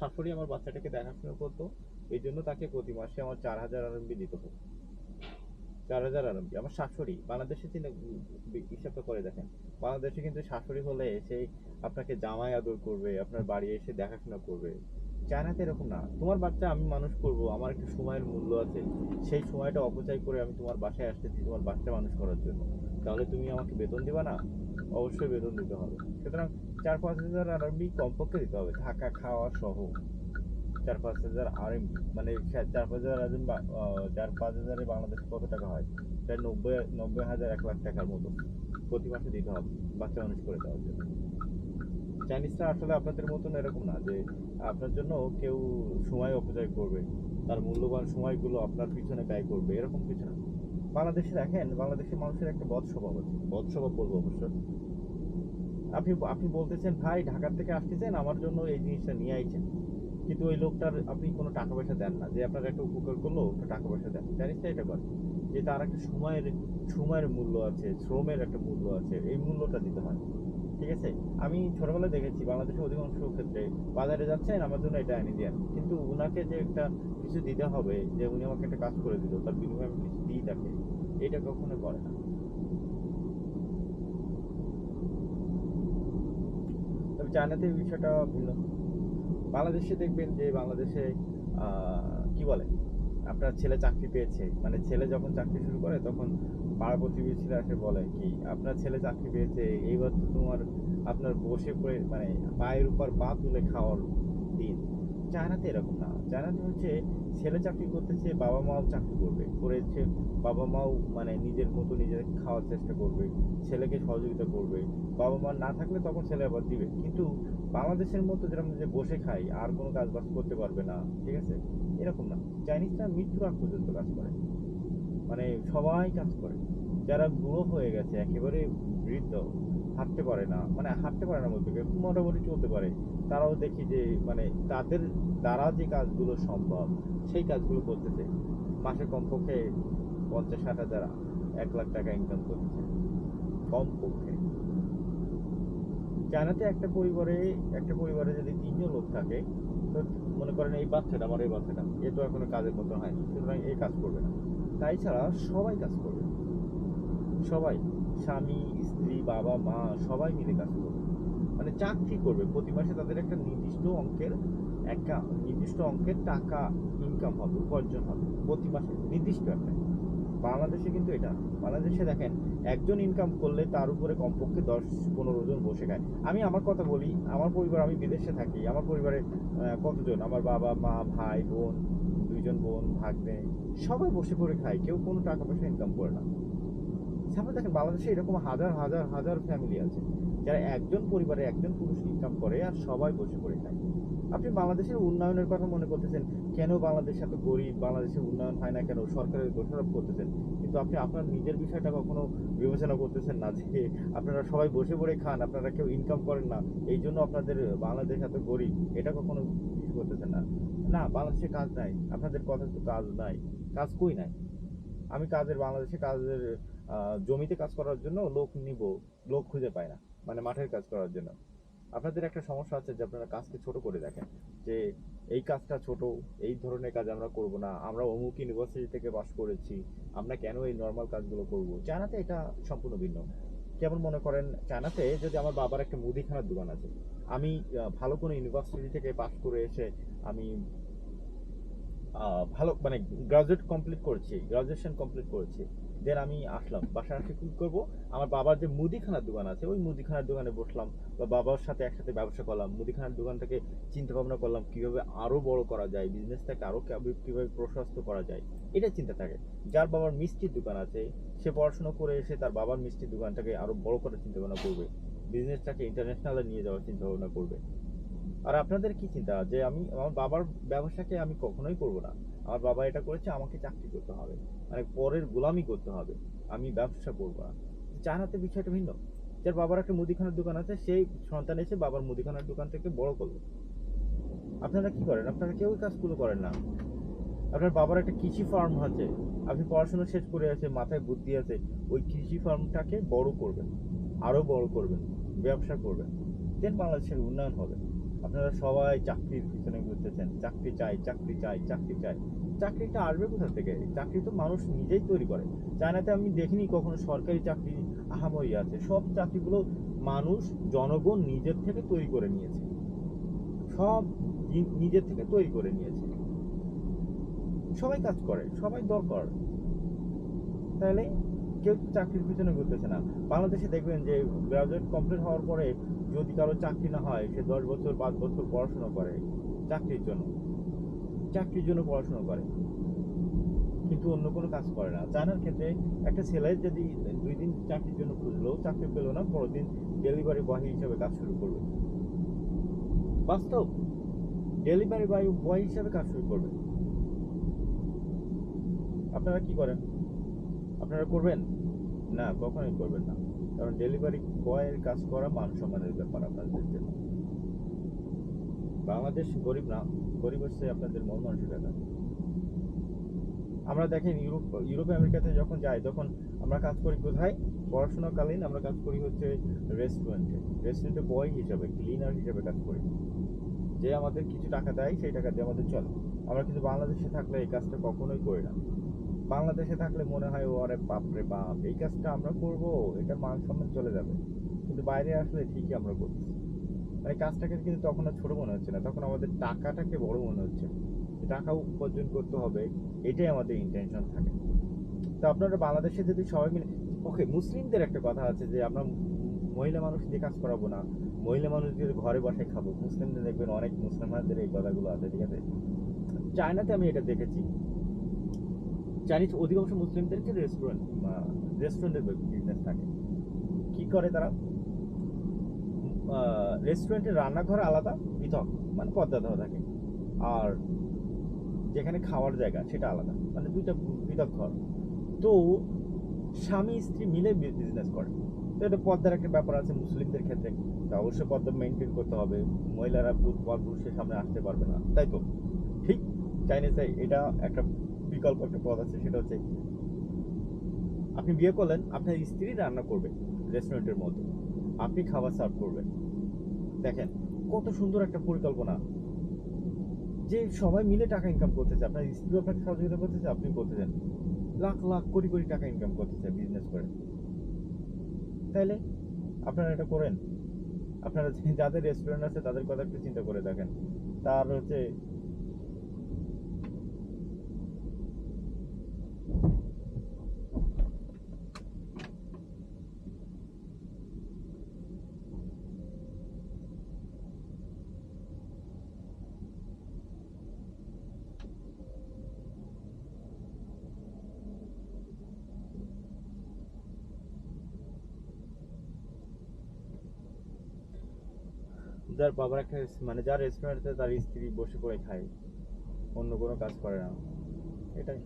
শাশুড়ি আমার বাচ্চাটাকে দেখাশোনা করতো। এই জন্য তাকে প্রতি মাসে আমার চার হাজার আরম্বি দিতে হতো। চার হাজার আরম্বি আমার শাশুড়ি। বাংলাদেশে চিন্তা হিসাবটা করে দেখেন। বাংলাদেশে কিন্তু শাশুড়ি হলে সেই আপনাকে জামাই আদর করবে, আপনার বাড়ি এসে দেখাশোনা করবে। চায়নাতে এরকম না। তোমার বাচ্চা আমি মানুষ করব, আমার একটা সময়ের মূল্য আছে। সেই সময়টা অপচয় করে আমি তোমার বাসায় আসতেছি তোমার বাচ্চা মানুষ করার জন্য। তাহলে তুমি আমাকে বেতন দিবা না? অবশ্যই বেতন দিতে হবে। সুতরাং চার পাঁচ হাজার আরএমবি কমপক্ষে দিতে হবে, থাকা, খাওয়া সহ। চার পাঁচ হাজার আরএমবি মানে চার পাঁচ হাজার বা- চার পাঁচ হাজারে বাংলাদেশে কত টাকা হয়? প্রায় নব্বই নব্বই হাজার, এক লাখ টাকার মতো প্রতি মাসে দিতে হবে, বাচ্চা মানুষ করে দেওয়ার জন্য। চাইনিজরা আসলে আপনাদের মতন এরকম না যে, আপনার জন্য কেউ সময় অপচয় করবে, তার মূল্যবান সময়গুলো আপনার পিছনে ব্যয় করবে, এরকম কিছু না। বাংলাদেশে দেখেন, বাংলাদেশের মানুষের একটা বদ স্বভাব আছে। বদ স্বভাব বলব অবশ্য। আপনি আপনি বলতেছেন, ভাই, ঢাকার থেকে আসতেছেন, আমার জন্য এই জিনিসটা নিয়ে আইছেন। কিন্তু ওই লোকটার আপনি কোনো টাকা পয়সা দেন না। যে আপনার একটা উপকার করল একটা টাকা পয়সা দেন। চাইনিজটা এটা করে যে তার একটা সময়ের সময়ের মূল্য আছে, শ্রমের একটা মূল্য আছে, এই মূল্যটা দিতে হয়। ঠিক আছে? আমি ছোটবেলায় দেখেছি, বাংলাদেশের অধিকাংশ ক্ষেত্রে বাজারে যাচ্ছেন, আমার জন্য এটা এনে দেন। কিন্তু ওনাকে যে একটা কিছু দিতে হবে, যে উনি আমাকে একটা কাজ করে দিল, তার বিনিময়ে আমি কিছু দিই তাকে, এটা কখনো করে না। চায়নাতে এই বিষয়টা ভিন্ন। বাংলাদেশে দেখবেন যে বাংলাদেশে কি বলে? আপনার ছেলে চাকরি পেয়েছে। মানে ছেলে যখন চাকরি শুরু করে, তখন পাড়া প্রতিবেশীরা এসে বলে কি, আপনার ছেলে চাকরি পেয়েছে, এইবার তো তোমার, আপনার বসে পড়ে মানে পায়ের উপর পা তুলে খাওয়ার দিন। চায়নাতে এরকম না। চায়নাতে হচ্ছে ছেলে চাকরি করতেছে, বাবা মাও চাকরি করবে। করেছে, বাবা মাও মানে নিজের মতো নিজের খাওয়ার চেষ্টা করবে, ছেলেকে সহযোগিতা করবে। বাবা মা না থাকলে তখন ছেলে আবার দিবে। কিন্তু বাংলাদেশের মতো যেরকম যে বসে খাই আর কোনো কাজ বাজ করতে পারবে না, ঠিক আছে? এরকম না। চাইনিজরা মৃত্যুর আগ পর্যন্ত কাজ করে। মানে সবাই কাজ করে। যারা বুড়ো হয়ে গেছে, একেবারে বৃদ্ধ হাঁটতে পারে না। মানে হাঁটতে পারে না বলতে গেলে, মোটামুটি চলতে পারে। তারাও দেখি যে মানে তাদের দ্বারা যে কাজগুলো সম্ভব, সেই কাজগুলো করতেছে। মাসে কমপক্ষে পঞ্চাশ ষাট হাজার, এক লাখ টাকা ইনকাম করতেছে। কমপক্ষে। চায়নাতে একটা পরিবারে একটা পরিবারে যদি তিনজন লোক থাকে, তো মনে করেন এই বাচ্চাটা, আমার এই বাচ্চাটা, এ তো এখনও কাজের মতো হয়নি সুতরাং এই কাজ করবে না। তাই ছাড়া সবাই কাজ করবে সবাই, স্বামী, স্ত্রী, বাবা, মা, সবাই মিলে কাজ করবে। মানে চাকরি করবে। প্রতি মাসে তাদের একটা নির্দিষ্ট অঙ্কের একটা নির্দিষ্ট অঙ্কের টাকা ইনকাম হবে, উপার্জন হবে প্রতি মাসে, নির্দিষ্ট একটা। বাংলাদেশে কিন্তু এটা। বাংলাদেশে দেখেন, একজন ইনকাম করলে তার উপরে কমপক্ষে দশ, পনেরো জন বসে খায়। আমি আমার কথা বলি, আমার পরিবার, আমি বিদেশে থাকি, আমার পরিবারে কতজন? আমার বাবা, মা, ভাই, বোন, দুইজন বোন, ভাগ্নে, সবাই বসে করে খায়। কেউ কোনো টাকা পয়সা ইনকাম করে না। তারপরে দেখেন বাংলাদেশে এরকম হাজার হাজার হাজার ফ্যামিলি আছে। যারা একজন পরিবারে একজন পুরুষ ইনকাম করে আর সবাই বসে পড়ে খায়। আপনি বাংলাদেশের উন্নয়নের কথা মনে করতেছেন, কেন বাংলাদেশ এত গরিব, বাংলাদেশের উন্নয়ন হয় না কেন, সরকারের দোষারোপ করতেছেন? কিন্তু আপনি আপনার নিজের বিষয়টা কখনো বিবেচনা করতেছেন না যে আপনারা সবাই বসে পড়ে খান, আপনারা কেউ ইনকাম করেন না, এই জন্য আপনাদের বাংলাদেশ এত গরিব, এটা কখনো কিছু করতেছেন না? না, বাংলাদেশে কাজ নাই, আপনাদের কথা তো কাজ নাই, কাজ কই নাই? আমি কাজের বাংলাদেশে কাজের জমিতে কাজ করার জন্য লোক নিব, লোক খুঁজে পাই না মানে মাঠের কাজ করার জন্য। আপনাদের একটা সমস্যা আছে যে আপনারা কাজকে ছোট করে দেখেন, যে এই কাজটা ছোট, এই ধরনের কাজ আমরা করব না, আমরা অমুক ইউনিভার্সিটি থেকে পাস করেছি, আমরা কেন এই নর্মাল কাজগুলো করব? চায়নাতে এটা সম্পূর্ণ ভিন্ন। যেমন মনে করেন চায়নাতে? যদি আমার বাবার একটা মুদিখানার দোকান আছে, আমি ভালো কোনো ইউনিভার্সিটি থেকে পাস করে এসে আমি ভালো মানে গ্রাজুয়েট কমপ্লিট করেছি গ্রাজুয়েশন কমপ্লিট করেছি। দেন আমি আসলাম, বাসায় আসে কি করব? আমার বাবার যে মুদিখানার দোকান আছে, ওই মুদিখানার দোকানে বসলাম। বা বাবার সাথে একসাথে ব্যবসা করলাম, মুদিখানার দোকানটাকে চিন্তা ভাবনা করলাম, কীভাবে আরও বড় করা যায় বিজনেসটাকে আরও কিভাবে- প্রশস্ত করা যায়। এটা চিন্তা থাকে। যার বাবার মিষ্টির দোকান আছে, সে পড়াশোনা করে এসে তার বাবার মিষ্টির দোকানটাকে আরও বড় করার চিন্তা ভাবনা করবে বিজনেসটাকে ইন্টারন্যাশনালে নিয়ে যাওয়ার চিন্তা ভাবনা করবে। আর আপনাদের কি চিন্তা? যে আমি, আমার বাবার ব্যবসাকে আমি কখনোই করব না। আমার বাবা এটা করেছে, আমাকে চাকরি করতে হবে। মানে পরের গোলামি করতে হবে। আমি ব্যবসা করব না। চায়নাতে বিষয়টা ভিন্ন। যার বাবার একটা মুদিখানার দোকান আছে, সেই সন্তান এসে বাবার মুদিখানার দোকান থেকে বড় করল। আপনারা কি করেন? আপনারা কেউই কাজগুলো করেন না। আপনার বাবার একটা কৃষি ফার্ম আছে। আপনি পড়াশোনা শেষ করে আছে, মাথায় বুদ্ধি আছে। ওই কৃষি ফার্মটাকে বড় করবেন। আরও বড় করবেন। ব্যবসা করবেন। দেন বাংলাদেশের উন্নয়ন হবে। আপনারা সবাই চাকরির পিছনে ঘুরতেছেন। চাকরি চাই চাকরি চাই চাকরি চাই। চাকরিটা আসবে কোথা থেকে? চাকরি তো মানুষ নিজেই তৈরি করে। চায়নাতে আমি দেখিনি কখনো সরকারি চাকরি আহামরি আছে। সব চাকরিগুলো মানুষ, জনগণ নিজের থেকে তৈরি করে নিয়েছে। সব নিজের থেকে তৈরি করে নিয়েছে। সবাই কাজ করে, সবাই দরকার তাহলে কেউ চাকরির পিছনে ঘুরতেছে না। বাংলাদেশে দেখবেন যে গ্রাজুয়েট কমপ্লিট হওয়ার পরে যদি কারও চাকরি না হয়, সে দশ বছর, পাঁচ বছর পড়াশোনা করে চাকরির জন্য। চাকরির জন্য পড়াশোনা করে। কিন্তু অন্য কোনো কাজ করে না। চায়নার ক্ষেত্রে একটা ছেলে যদি দুই দিন চাকরির জন্য খুঁজলো, চাকরি পেল না, পরের দিন ডেলিভারি বয় হিসাবে কাজ শুরু করবে বাস্তব। ডেলিভারি বয় বয় হিসাবে কাজ শুরু করবে। আপনারা কি করেন? আপনারা করবেন? না, কখনোই করবেন না। কারণ ডেলিভারি বয়ের কাজ করা মান সম্মানের ব্যাপার আপনাদের জন্য। বাংলাদেশ গরিব না, গরিব হচ্ছে আপনাদের মন মানসিকতা। আমরা দেখেন ইউরোপ ইউরোপ, আমেরিকাতে যখন যাই, তখন আমরা কাজ করি কোথায়? পড়াশোনাকালীন আমরা কাজ করি হচ্ছে রেস্টুরেন্টে রেস্টুরেন্টে বয় হিসাবে ক্লিনার হিসাবে কাজ করি। যে আমাদের কিছু টাকা দেয়, সেই টাকা দিয়ে আমাদের চলে। আমরা কিন্তু বাংলাদেশে থাকলে এই কাজটা কখনোই করি না। বাংলাদেশে থাকলে মনে হয় ও আরে বাপরে বাপ, এই কাজটা আমরা করব এটা মান সম্মান চলে যাবে। কিন্তু বাইরে আসলে ঠিকই আমরা করছি। মানে কাজটাকে কিন্তু তখন আর ছোট মনে হচ্ছে না, তখন আমাদের টাকাটাকে বড় মনে হচ্ছে। টাকা উপার্জন করতে হবে, এটাই আমাদের ইন্টেনশন থাকে। তো আপনারা বাংলাদেশে যদি সবাই মিলে ওকে মুসলিমদের একটা কথা আছে যে আমরা মহিলা মানুষ দিয়ে কাজ করাবো না, মহিলা মানুষ দিয়ে ঘরে বসে খাব। মুসলিমদের দেখবেন অনেক মুসলমানদের এই কথাগুলো আছে, ঠিক আছে? চায়নাতে আমি এটা দেখেছি। চাইনিজ অধিকাংশ মুসলিমদের মুসলিমদেরকে রেস্টুরেন্ট রেস্টুরেন্টের বিজনেস থাকে। কি করে তারা? রেস্টুরেন্টের রান্নাঘর আলাদা, পৃথক মানে পর্দা দেওয়া থাকে। আর যেখানে খাওয়ার জায়গা, সেটা আলাদা মানে দুইটা পৃথক ঘর। তো স্বামী স্ত্রী মিলে বিজনেস করে। তো এটা পর্দার একটা ব্যাপার আছে, মুসলিমদের ক্ষেত্রে। অবশ্যই পর্দা মেনটেন করতে হবে। মহিলারা পুরুষ পর পুরুষের সামনে আসতে পারবে না। তাই তো? ঠিক? চাইনিজে এটা একটা বিকল্প একটা পদ আছে, সেটা হচ্ছে আপনি বিয়ে করলেন, আপনার স্ত্রী রান্না করবে রেস্টুরেন্টের মধ্যে। আপনি খাবার সার্ভ করবেন। দেখেন, কত সুন্দর একটা পরিকল্পনা। যে সবাই মিলে টাকা ইনকাম করতেছে, আপনার স্ত্রী আপনাকে সহযোগিতা করতেছে আপনি করতেছেন। লাখ লাখ, কোটি কোটি টাকা ইনকাম করতে করতেছে বিজনেস করে। তাইলে আপনারা এটা করেন। আপনারা যাদের রেস্টুরেন্ট আছে, তাদের কথা একটু চিন্তা করে দেখেন। তার হচ্ছে যার বাবার একটা মানে যার রেস্টুরেন্টে তার স্ত্রী বসে করে খায়। অন্য কোনো কাজ করে না। এটাই।